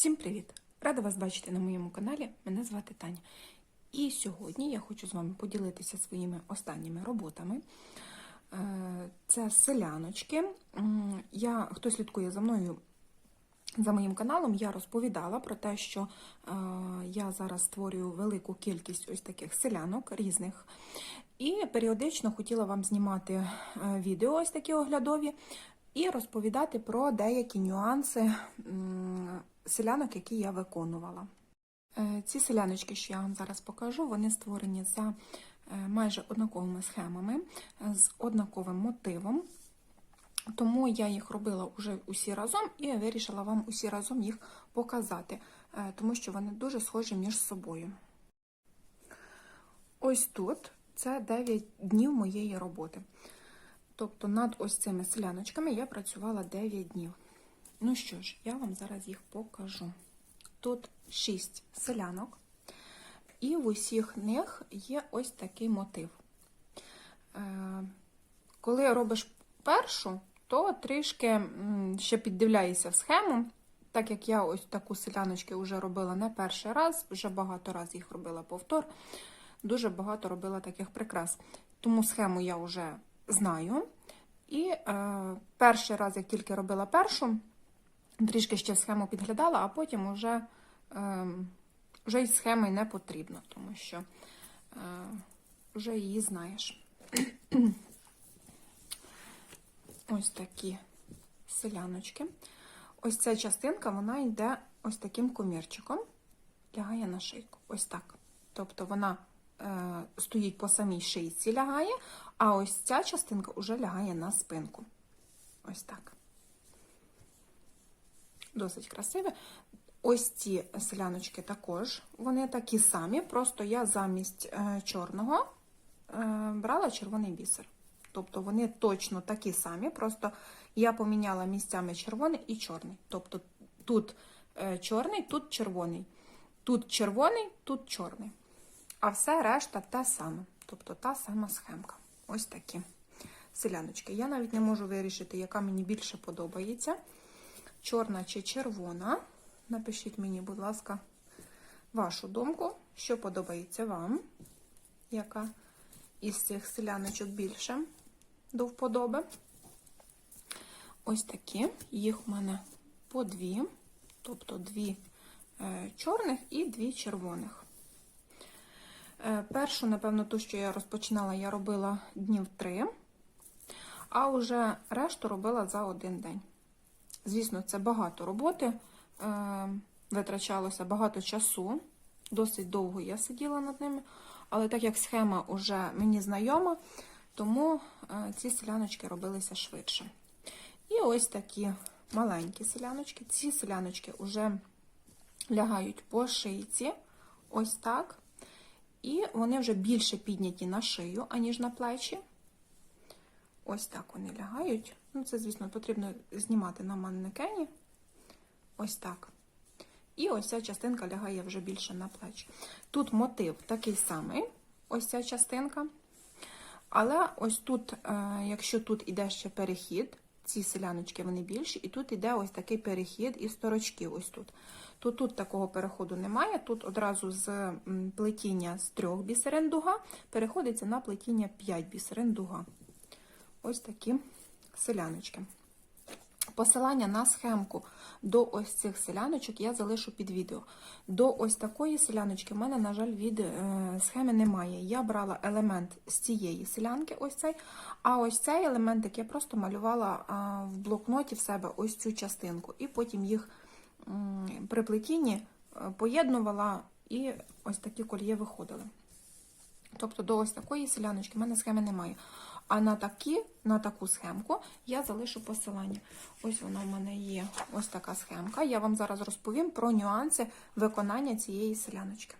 Всім привіт! Рада вас бачити на моєму каналі. Мене звати Таня. І сьогодні я хочу з вами поділитися своїми останніми роботами. Е, Це селяночки. Я, хто слідкує за мною за моїм каналом, я розповідала про те, що е, я зараз створюю велику кількість ось таких селянок різних. І періодично хотіла вам знімати е, відео ось такі оглядові і розповідати про деякі нюанси селянок, які я виконувала. Е, Ці селяночки, що я вам зараз покажу, вони створені за е, майже однаковими схемами, з однаковим мотивом. Тому я їх робила вже усі разом і вирішила вам усі разом їх показати, е, тому що вони дуже схожі між собою. Ось тут це 9 днів моєї роботи. Тобто над ось цими селяночками я працювала 9 днів. Ну що ж, я вам зараз їх покажу. Тут 6 селянок, і в усіх них є ось такий мотив. Е, Коли робиш першу, то трішки ще піддивляєшся в схему, так як я ось таку селяночки вже робила не перший раз, вже багато разів їх робила повтор. Дуже багато робила таких прикрас. Тому схему я вже знаю. І е, перший раз, як тільки робила першу, трішки ще схему підглядала, а потім вже, е, вже й схеми не потрібно, тому що е, вже її знаєш. Ось такі селяночки. Ось ця частинка, вона йде ось таким комірчиком, лягає на шийку. Ось так. Тобто вона е, стоїть по самій шийці, лягає, а ось ця частинка вже лягає на спинку. Ось так. Досить красиве. Ось ці селяночки також, вони такі самі, просто я замість е, чорного е, брала червоний бісер. Тобто вони точно такі самі, просто я поміняла місцями червоний і чорний. Тобто тут е, чорний, тут червоний. Тут червоний, тут чорний. А все решта те саме. Тобто та сама схемка. Ось такі селяночки. Я навіть не можу вирішити, яка мені більше подобається. Чорна чи червона. Напишіть мені, будь ласка, вашу думку, що подобається вам, яка із цих селяночок більше до вподоби. Ось такі. Їх у мене по дві, тобто дві е, чорних і дві червоних. Е, першу, напевно, ту, що я розпочинала, я робила днів три, а вже решту робила за один день. Звісно, це багато роботи, е, витрачалося багато часу, досить довго я сиділа над ними, але так як схема вже мені знайома, тому е, ці селяночки робилися швидше. І ось такі маленькі селяночки. Ці селяночки вже лягають по шийці, ось так. І вони вже більше підняті на шию, аніж на плечі. Ось так вони лягають. Ну, це, звісно, потрібно знімати на манекені. Ось так. І ось ця частинка лягає вже більше на плечі. Тут мотив такий самий, ось ця частинка. Але ось тут, е, якщо тут іде ще перехід, ці селяночки вони більші, і тут іде ось такий перехід із торочків. Ось тут. То тут такого переходу немає. Тут одразу з плетіння з трьох бісерин дуга переходиться на плетіння 5 бісерин дуга. Ось такі селяночки. Посилання на схемку до ось цих селяночок я залишу під відео. До ось такої селяночки в мене, на жаль, від е, схеми немає. Я брала елемент з цієї селянки, ось цей, а ось цей елементик я просто малювала в блокноті в себе ось цю частинку. І потім їх при плетінні е, поєднувала, і ось такі кольє виходили. Тобто до ось такої селяночки в мене схеми немає. А на такі, на таку схемку я залишу посилання. Ось вона в мене є ось така схемка. Я вам зараз розповім про нюанси виконання цієї селяночки.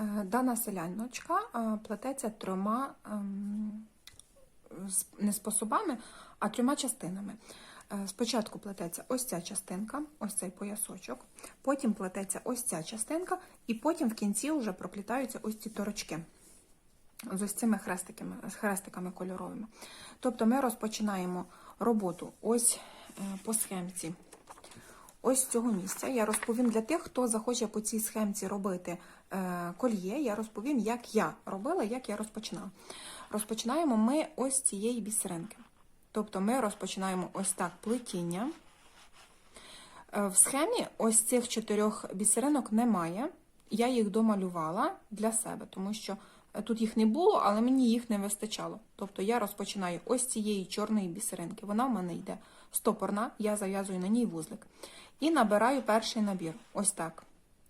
Е, Дана селяночка е, плететься трьома ем, не способами, а трьома частинами. Е, Спочатку плететься ось ця частинка, ось цей поясочок, потім плететься ось ця частинка, і потім в кінці вже проплітаються ось ці торочки з ось цими хрестиками, з хрестиками кольоровими. Тобто ми розпочинаємо роботу ось е, по схемці. ось з цього місця. Я розповім для тих, хто захоче по цій схемці робити е, кольє. Я розповім, як я робила, як я розпочинала. Розпочинаємо ми ось цієї бісеринки. Тобто ми розпочинаємо ось так плетіння. Е, В схемі ось цих чотирьох бісеринок немає. Я їх домалювала для себе, тому що тут їх не було, але мені їх не вистачало. Тобто я розпочинаю ось цієї чорної бісеринки. Вона в мене йде стопорна, я зав'язую на ній вузлик. І набираю перший набір. Ось так.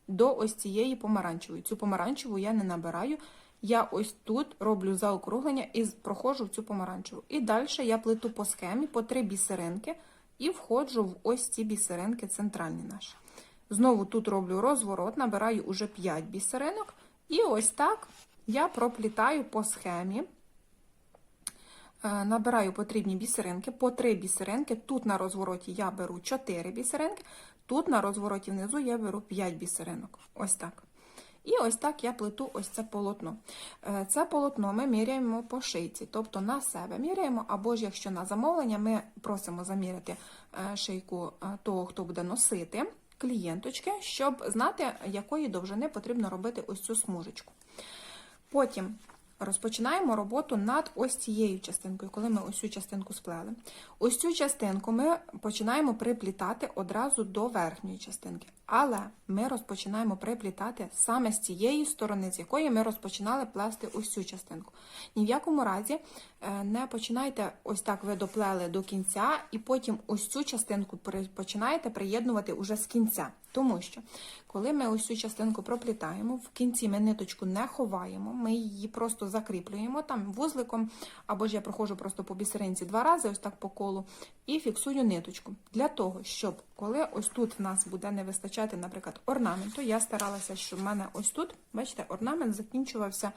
До ось цієї помаранчевої. Цю помаранчеву я не набираю. Я ось тут роблю заокруглення і проходжу в цю помаранчеву. І далі я плету по схемі по три бісеринки і входжу в ось ці бісеринки центральні наші. Знову тут роблю розворот, набираю уже 5 бісеринок. І ось так я проплітаю по схемі. Е, Набираю потрібні бісеринки, по 3 бісеринки. Тут на розвороті я беру 4 бісеринки, тут на розвороті внизу я беру 5 бісеринок. Ось так. І ось так я плету ось це полотно. Е, Це полотно ми міряємо по шийці, тобто на себе міряємо, або ж якщо на замовлення, ми просимо заміряти е, шийку того, хто буде носити клієнточки, щоб знати, якої довжини потрібно робити ось цю смужечку. Потім розпочинаємо роботу над ось цією частинкою, коли ми ось цю частинку сплели. Ось цю частинку ми починаємо приплітати одразу до верхньої частинки. Але ми розпочинаємо приплітати саме з цієї сторони, з якої ми розпочинали плести ось цю частинку. Ні в якому разі е, не починайте ось так ви доплели до кінця, і потім ось цю частинку починаєте приєднувати уже з кінця. Тому що, коли ми ось цю частинку проплітаємо, в кінці ми ниточку не ховаємо, ми її просто закріплюємо там вузликом, або ж я проходжу просто по бісеринці два рази, ось так по колу, і фіксую ниточку. Для того, щоб коли ось тут в нас буде не вистачати, наприклад, орнаменту, я старалася, щоб в мене ось тут, бачите, орнамент закінчувався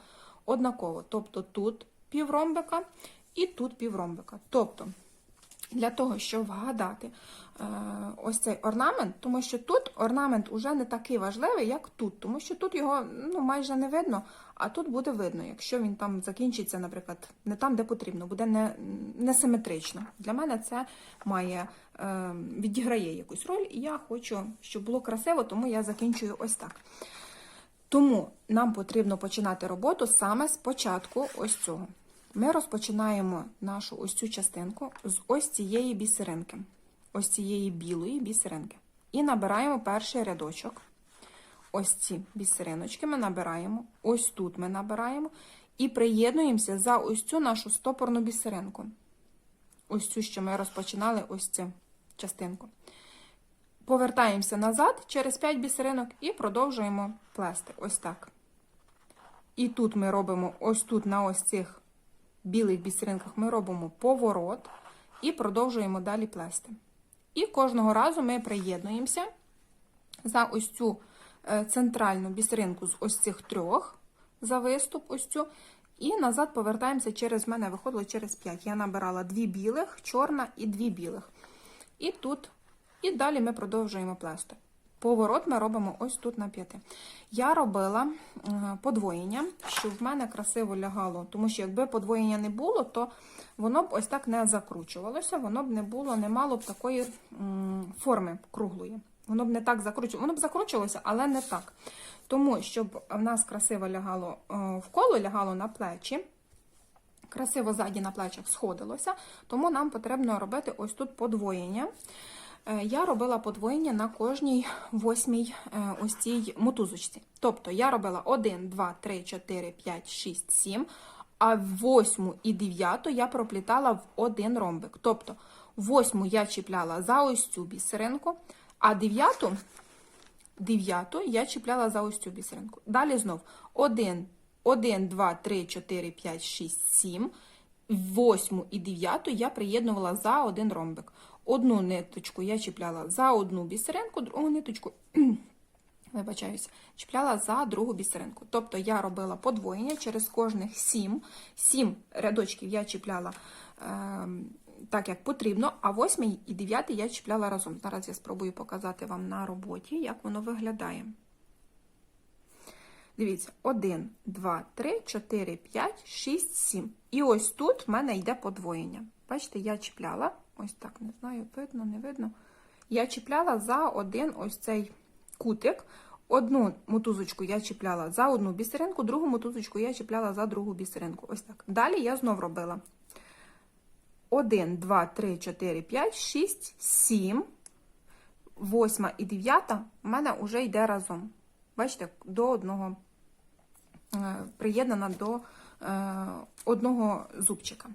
однаково. Тобто тут півромбика і тут півромбика. Тобто, для того, щоб вгадати е, ось цей орнамент, тому що тут орнамент уже не такий важливий, як тут, тому що тут його ну, майже не видно, а тут буде видно, якщо він там закінчиться, наприклад, не там, де потрібно, буде не. Для мене це має е, відіграє якусь роль, і я хочу, щоб було красиво, тому я закінчую ось так. Тому нам потрібно починати роботу саме з початку ось цього. Ми розпочинаємо нашу ось цю частинку з ось цієї бісеринки, ось цієї білої бісеринки. І набираємо перший рядочок. Ось ці бісериночки ми набираємо, ось тут ми набираємо і приєднуємося за ось цю нашу стопорну бісеринку. Ось цю, що ми розпочинали, ось цю частинку. Повертаємося назад через 5 бісеринок і продовжуємо плести. Ось так. І тут ми робимо, ось тут на ось цих білих бісеринках ми робимо поворот і продовжуємо далі плести. І кожного разу ми приєднуємося за ось цю е, центральну бісеринку з ось цих трьох за виступ, ось цю. І назад повертаємося через мене, виходило через 5. Я набирала дві білих, чорна і дві білих. І тут, і далі ми продовжуємо плести. Поворот ми робимо ось тут на п'яти. Я робила е, подвоєння, щоб в мене красиво лягало, тому що якби подвоєння не було, то воно б ось так не закручувалося, воно б не було, не мало б такої форми круглої. Воно б не так закручувалося, воно б закручувалося, але не так. Тому, щоб в нас красиво лягало е, в коло, лягало на плечі, красиво ззаді на плечах сходилося, тому нам потрібно робити ось тут подвоєння. Е, Я робила подвоєння на кожній восьмій е, ось цій мотузочці. Тобто я робила 1, 2, 3, 4, 5, 6, 7, а восьму і дев'яту я проплітала в один ромбик. Тобто восьму я чіпляла за ось цю бісеринку, а дев'яту дев'яту я чіпляла за ось цю бісеринку. Далі знов 1, 1, 2, 3, 4, 5, 6, 7. Восьму і дев'яту я приєднувала за один ромбик. Одну ниточку я чіпляла за одну бісеринку, другу ниточку, вибачаюся, чіпляла за другу бісеринку. Тобто я робила подвоєння через кожних сім. Сім рядочків я чіпляла е, так, як потрібно, а восьмий і дев'ятий я чіпляла разом. Зараз я спробую показати вам на роботі, як воно виглядає. Дивіться, 1, 2, 3, 4, 5, 6, 7. І ось тут в мене йде подвоєння. Бачите, я чіпляла, ось так, не знаю, видно, не видно. я чіпляла за один ось цей кутик. Одну мотузочку я чіпляла за одну бісеринку, другу мотузочку я чіпляла за другу бісеринку. Ось так. Далі я знов робила 1, 2, 3, 4, 5, 6, 7, 8 і 9 в мене вже йде разом. Бачите, до одного е, приєднана до е, одного зубчика.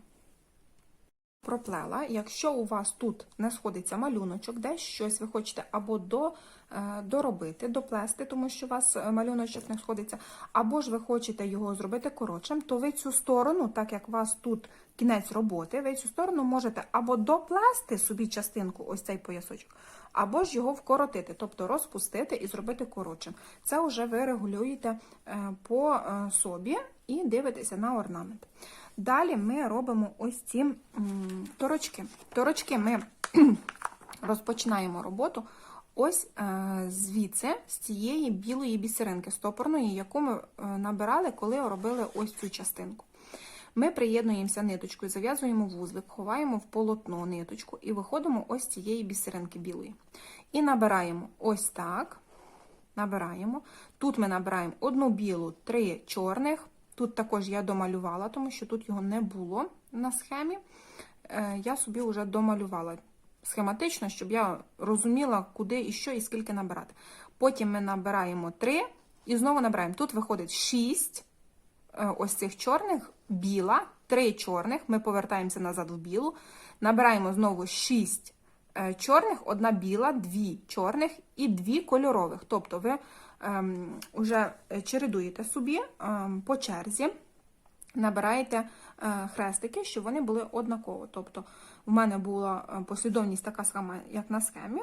Проплела. Якщо у вас тут не сходиться малюночок, десь щось ви хочете або до, е, доробити, доплести, тому що у вас е, малюночок не сходиться, або ж ви хочете його зробити коротшим, то ви цю сторону, так як у вас тут кінець роботи, ви цю сторону можете або доплести собі частинку, ось цей поясочок, або ж його вкоротити, тобто розпустити і зробити коротшим. Це вже ви регулюєте е, по собі і дивитеся на орнамент. Далі ми робимо ось ці торочки. Торочки ми розпочинаємо роботу ось е, звідси, з цієї білої бісеринки стопорної, яку ми е, набирали, коли робили ось цю частинку. Ми приєднуємося ниточкою, зав'язуємо вузлик, ховаємо в полотно ниточку і виходимо ось цієї бісеринки білої. І набираємо ось так. Набираємо. Тут ми набираємо одну білу, три чорних. Тут також я домалювала, тому що тут його не було на схемі. Е, Я собі вже домалювала схематично, щоб я розуміла, куди і що, і скільки набирати. Потім ми набираємо 3 і знову набираємо. Тут виходить 6 ось цих чорних, біла, 3 чорних. Ми повертаємося назад в білу. Набираємо знову 6 чорних, одна біла, 2 чорних і 2 кольорових. Тобто ви ем, вже чередуєте собі ем, по черзі набираєте е, хрестики, щоб вони були однаково. Тобто, в мене була е, послідовність така сама, як на схемі.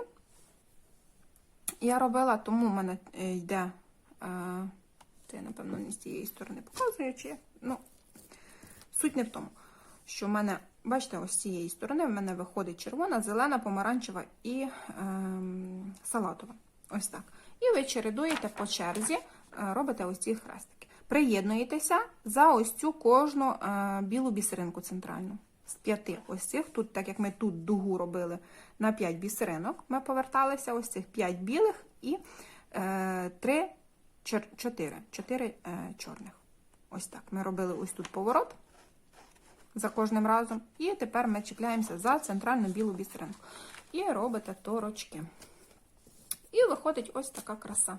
Я робила, тому в мене е, йде, це я, напевно, не з цієї сторони показую, чи ну, суть не в тому, що в мене, бачите, ось з цієї сторони в мене виходить червона, зелена, помаранчева і ем, салатова. Ось так. І ви чередуєте по черзі, робите ось ці хрестики. Приєднуєтеся за ось цю кожну е, білу бісеринку центральну. З п'яти ось цих, тут, так як ми тут дугу робили на 5 бісеринок, ми поверталися ось цих 5 білих і е, 3, 4, 4 е, чорних. Ось так. Ми робили ось тут поворот за кожним разом. І тепер ми чіпляємося за центральну білу бісеринку. І робите торочки. І виходить ось така краса.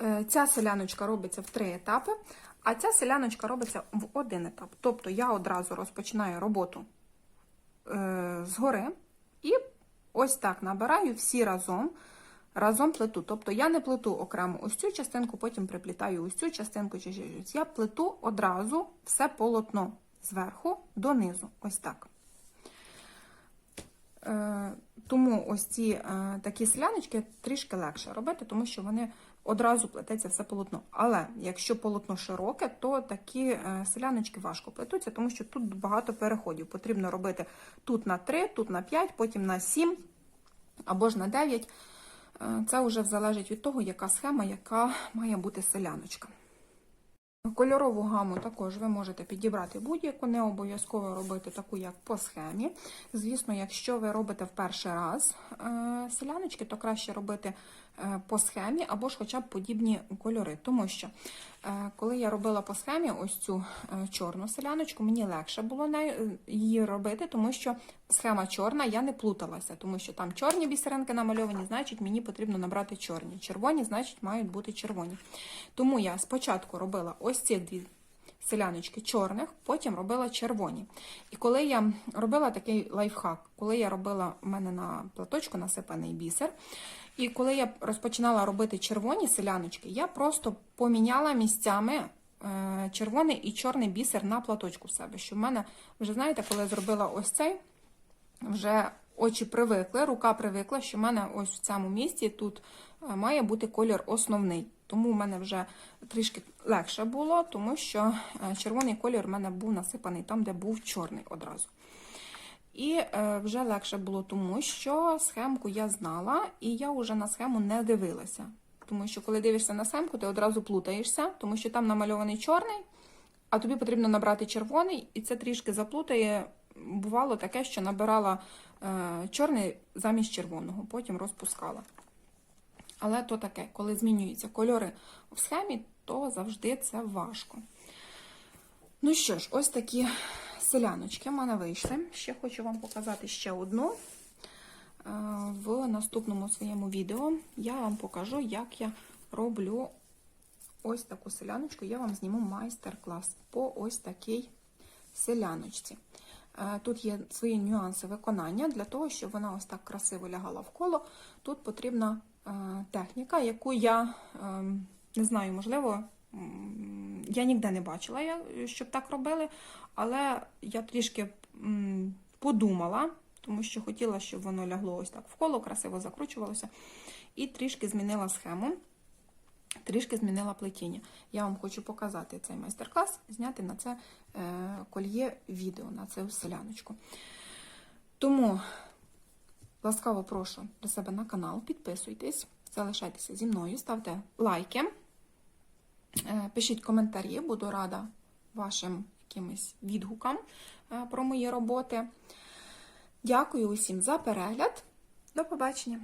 Е, Ця селяночка робиться в три етапи, а ця селяночка робиться в один етап. Тобто я одразу розпочинаю роботу е, згори і ось так набираю всі разом, разом плету. Тобто я не плету окремо ось цю частинку, потім приплітаю ось цю частинку чи щось. Я плету одразу все полотно зверху донизу. Ось так. Е, Тому ось ці е, такі селяночки трішки легше робити, тому що вони одразу плететься все полотно. Але якщо полотно широке, то такі е, селяночки важко плетуться, тому що тут багато переходів. Потрібно робити тут на 3, тут на 5, потім на 7 або ж на 9. Е, Це вже залежить від того, яка схема, яка має бути селяночка. Кольорову гаму також ви можете підібрати будь-яку, не обов'язково робити таку, як по схемі. Звісно, якщо ви робите в перший раз е, селяночки, то краще робити е, по схемі або ж хоча б подібні кольори. Тому що, коли я робила по схемі ось цю чорну селяночку, мені легше було її робити, тому що схема чорна, я не плуталася, тому що там чорні бісеринки намальовані, значить мені потрібно набрати чорні. Червоні, значить, мають бути червоні. Тому я спочатку робила ось ці дві селяночки чорних, потім робила червоні. І коли я робила такий лайфхак, коли я робила в мене на платочку насипаний бісер, і коли я розпочинала робити червоні селяночки, я просто поміняла місцями е, червоний і чорний бісер на платочку в себе. Що в мене, вже знаєте, коли я зробила ось цей, вже очі привикли, рука привикла, що в мене ось в цьому місці тут е, має бути колір основний. Тому в мене вже трішки легше було, тому що е, червоний колір в мене був насипаний там, де був чорний одразу. І е, вже легше було, тому що схемку я знала, і я вже на схему не дивилася. Тому що, коли дивишся на схемку, ти одразу плутаєшся, тому що там намальований чорний, а тобі потрібно набрати червоний, і це трішки заплутає бувало таке, що набирала е, чорний замість червоного, потім розпускала. Але то таке, коли змінюються кольори в схемі, то завжди це важко. Ну що ж, ось такі селяночки в мене вийшли. Ще хочу вам показати ще одну. Е, В наступному своєму відео я вам покажу, як я роблю ось таку селяночку. Я вам зніму майстер-клас по ось такій селяночці. Е, Тут є свої нюанси виконання. Для того, щоб вона ось так красиво лягала в коло, тут потрібна е, техніка, яку я ем, не знаю, можливо, я ніде не бачила, щоб так робили, але я трішки подумала, тому що хотіла, щоб воно лягло ось так в коло, красиво закручувалося, і трішки змінила схему. Трішки змінила плетіння. Я вам хочу показати цей майстер-клас, зняти на це е, кольє відео, на цю селяночку. Тому ласкаво прошу до себе на канал, підписуйтесь, залишайтеся зі мною, ставте лайки, пишіть коментарі, буду рада вашим якимось відгукам е, про мої роботи. Дякую усім за перегляд. До побачення!